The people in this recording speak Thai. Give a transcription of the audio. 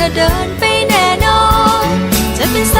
เธอเดินไปแน่นอน จะเป็น